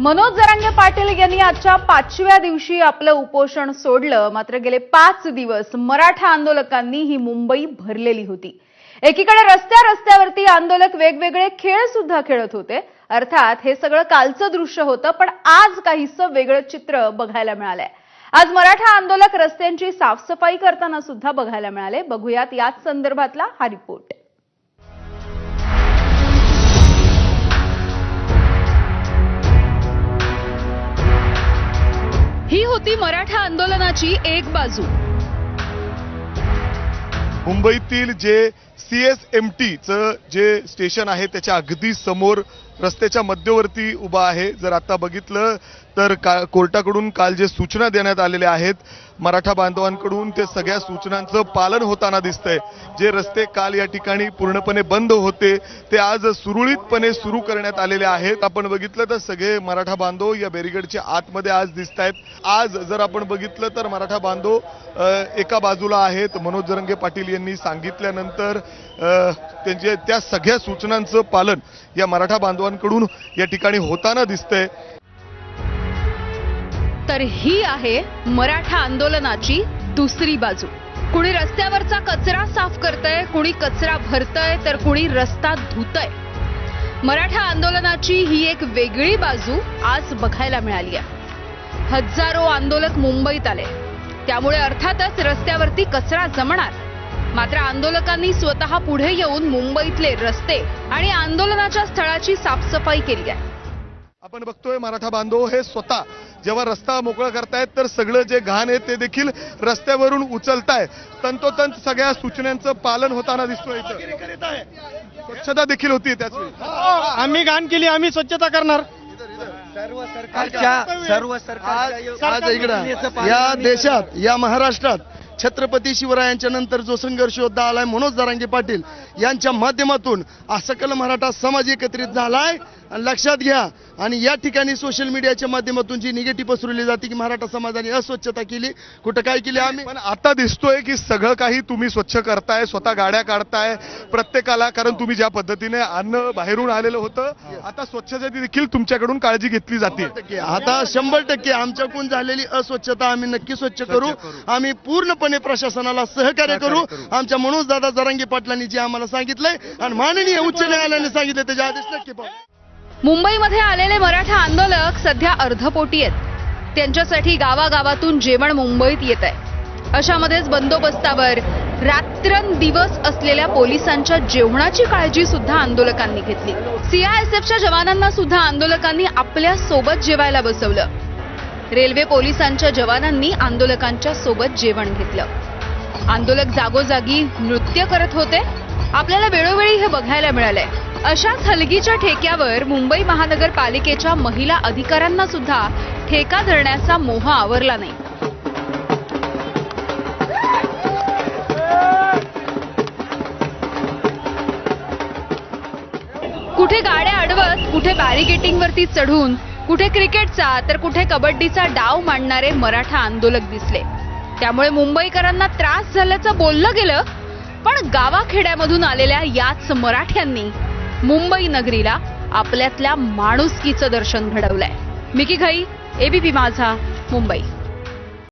मनोज जरांगे पाटील यांनी आजच्या पाचव्या दिवशी आपलं उपोषण सोडलं. मात्र गेले पाच दिवस मराठा आंदोलकांनी ही मुंबई भरलेली होती. एकीकडे रस्त्या रस्त्यावरती आंदोलक वेगवेगळे खेळ सुद्धा खेळत होते. अर्थात हे सगळं कालचं दृश्य होतं पण आज काहीसं वेगळं चित्र बघायला मिळालंय. आज मराठा आंदोलक रस्त्यांची साफसफाई करताना सुद्धा बघायला मिळाले बघूयात याच संदर्भातला हा रिपोर्ट. होती मराठा आंदोलनाची एक बाजू. मुंबईतील जे सी एस एम टीचं जे स्टेशन आहे त्याच्या अगदी समोर रस्त्याच्या मध्यवर्ती उभा आहे. जर आता बघितलं तर का कोर्टाकडून काल जे सूचना देण्यात आलेल्या आहेत मराठा बांधवांकडून ते सगळ्या सूचनांचं पालन होताना दिसतंय. जे रस्ते काल या ठिकाणी पूर्णपणे बंद होते ते आज सुरळीतपणे सुरू करण्यात आलेले आहेत. आपण बघितलं तर सगळे मराठा बांधव या बॅरिगेडच्या आतमध्ये आज दिसत आहेत आज जर आपण बघितलं तर मराठा बांधव एका बाजूला आहेत. मनोज जरंगे पाटील यांनी सांगितल्यानंतर त्यांचे त्या सगळ्या सूचनांचं पालन या मराठा बांधवांकडून या ठिकाणी होताना दिसतंय. तर ही आहे मराठा आंदोलनाची दुसरी बाजू. कुणी रस्त्यावरचा कचरा साफ करतय कुणी कचरा भरतय तर कुणी रस्ता धुतय. मराठा आंदोलनाची ही एक वेगळी बाजू आज बघायला मिळाली आहे. हजारो आंदोलक मुंबईत आले. त्यामुळे अर्थातच रस्त्यावरती कचरा जमणार. मात्र आंदोलकांनी स्वतः पुढे येऊन मुंबईतले रस्ते आणि आंदोलनाच्या स्थळाची साफसफाई केली आहे. आपण बघतोय मराठा बांधव हे स्वतः जेव्हा रस्ता मोकळा करतायत तर सगळं जे घाण आहे ते देखील रस्त्यावरून उचलताय तंतोतंत सगळ्या सूचनांचं पालन होताना दिसतोय इथं. स्वच्छता देखील होती त्याच आम्ही घाण केली आम्ही स्वच्छता करणार. सरकारच्या सर्व सरकारच्या आज इकडं या देशात या महाराष्ट्रात छत्रपती शिवरायांच्या नंतर जो संघर्ष योद्धा आलाय मनोज दरांगे पाटील यांच्या माध्यमातून सकल मराठा समाज एकत्रित झालाय. आणि लक्षात घ्या आणि या ठिकाणी सोशल मीडियाच्या माध्यमातून जी निगेटिव्ह पसरवली जाते की मराठा समाजाने अस्वच्छता केली कुठं काय केली आम्ही? पण आता दिसतोय की सगळं काही तुम्ही स्वच्छ करताय स्वतः गाड्या काढताय प्रत्येकाला कारण तुम्ही ज्या पद्धतीने अन्न बाहेरून आलेलं होतं आता स्वच्छता देखील तुमच्याकडून काळजी घेतली जाते. आता शंभर टक्के आमच्याकडून झालेली अस्वच्छता आम्ही नक्की स्वच्छ करू. आम्ही पूर्णपणे प्रशासनाला सहकार्य करू. आमच्या मनोज दादा जरांगे पाटलांनी जे आम्हाला सांगितलंय आणि माननीय उच्च न्यायालयाने सांगितलं त्याचे आदेश नक्की पाहू. मुंबईमध्ये आलेले मराठा आंदोलक सध्या अर्धपोटी आहेत. त्यांच्यासाठी गावागावातून जेवण मुंबईत येत आहे. अशामध्येच बंदोबस्तावर रात्रंदिवस असलेल्या पोलिसांच्या जेवणाची काळजी सुद्धा आंदोलकांनी घेतली. सीआयएसएफच्या जवानांना सुद्धा आंदोलकांनी आपल्यासोबत जेवायला बसवलं. रेल्वे पोलिसांच्या जवानांनी आंदोलकांच्या सोबत जेवण घेतलं. आंदोलक जागोजागी नृत्य करत होते. आपल्याला वेळोवेळी हे बघायला मिळालंय. अशाच हलगीच्या ठेक्यावर मुंबई महानगरपालिकेच्या महिला अधिकाऱ्यांना सुद्धा ठेका धरण्याचा मोह आवरला नाही. कुठे गाड्या अडवत कुठे बॅरिगेटिंग वरती चढून कुठे क्रिकेटचा तर कुठे कबड्डीचा डाव मांडणारे मराठा आंदोलक दिसले. त्यामुळे मुंबईकरांना त्रास झाल्याचं बोललं गेलं पण गावाखेड्यामधून आलेल्या याच मराठ्यांनी मुंबई नगरीला आपल्यातल्या माणुसकीचं दर्शन घडवलंय. मिकी घाई एबीपी माझा मुंबई.